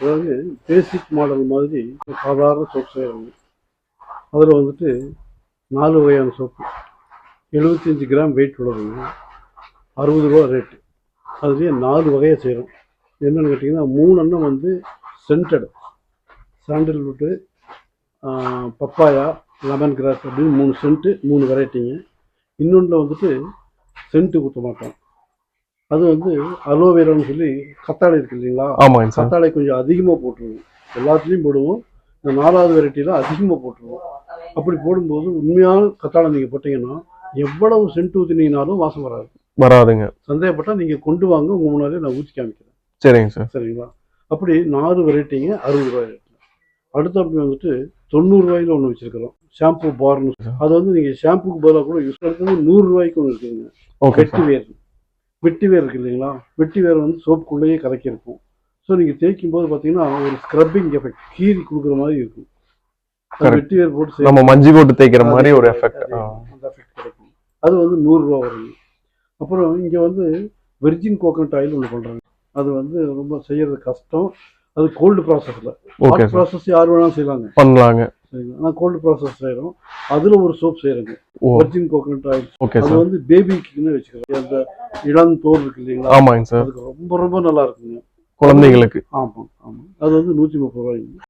அதாவது basic model மாதிரி சாதாரண சோப் செய்கிறாங்க அதில் வந்துட்டு நாலு வகையான சோப்பு எழுபத்தஞ்சி கிராம் வெயிட் உள்ளதுங்க. அறுபது ரூபா ரேட்டு அதுலேயே நாலு வகையை செய்கிறோம் என்னென்னு கேட்டிங்கன்னா மூணு அண்ணம் வந்து scented sandalwood papaya lemon grass அப்படின்னு மூணு சென்ட்டு மூணு வெரைட்டிங்க இன்னொன்றில் வந்துட்டு சென்ட்டு ஊற்ற மாட்டோம். அது வந்து அலோவேரான்னு சொல்லி கத்தாழை இருக்கு இல்லைங்களா? சார். கத்தாழை கொஞ்சம் அதிகமாக போட்டுருவோம். எல்லாத்துலேயும் போடுவோம். இந்த நாலாவது வெரைட்டியில் அதிகமாக போட்டுருவோம். அப்படி போடும்போது உண்மையான கத்தாழை நீங்கள் போட்டிங்கன்னா எவ்வளவு சென்ட் ஊற்றினீங்கனாலும் வாசம் வராது. வராதுங்க. சந்தேகப்பட்டால் நீங்கள் கொண்டு வாங்க உங்கள் முன்னாடியே நான் ஊற்றி காமிக்கிறேன். சரிங்க சார். சரிங்களா? அப்படி நாலு வெரைட்டிங்க அறுபது ரூபாய் அடுத்து அப்படி வந்துட்டு தொண்ணூறு ரூபாயில ஒன்று வச்சிருக்கிறோம். ஷாம்பு பார்னு அது வந்து நீங்கள் ஷாம்புக்கு பதிலாக கூட யூஸ் பண்ணுறது நூறு ரூபாய்க்கு ஒன்று இருக்குதுங்க. சார். வேர் வெட்டி வேர் இருக்கு இல்லைங்களா? வெட்டி வேர் வந்து சோப்புக்குள்ளேயே கலக்கியிருக்கும் ஸோ நீங்கள் தேய்க்கும் போது பார்த்தீங்கன்னா ஒரு ஸ்க்ரப்பிங் எஃபெக்ட் கீறி கொடுக்குற மாதிரி இருக்கும். வெட்டி வேர் போட்டு நம்ம மஞ்சி போட்டு தேய்க்கிற மாதிரி ஒரு எஃபெக்ட் அந்த எஃபெக்ட் கிடைக்கும். அது வந்து நூறுரூவா வருங்க அப்புறம் இங்கே வந்து வெர்ஜின் கோகனட் ஆயில் ஒன்று பண்ணுறாங்க அது வந்து ரொம்ப செய்யறது கஷ்டம். அது கோல்டு ப்ராசஸில் ப்ராசஸ் யார் வேணாலும் செய்யலாங்க பண்ணலாங்க. சரிங்களா ஆனால் கோல்டு ப்ராசஸ் செய்கிறோம் அதில் ஒரு சோப் செய்கிறேங்க ஓ. வெர்ஜின் கோகனட் ஆயில் ஓகே அது வந்து பேபிக்குன்னு வச்சுக்கிறோம். அந்த இளம் தோல் இருக்கு இல்லைங்களா? ஆமாங்க சார் அதுக்கு ரொம்ப ரொம்ப நல்லா இருக்குங்க. குழந்தைங்களுக்கு ஆமாம் ஆமாம் அது வந்து நூற்றி முப்பது ரூபாய்ங்க.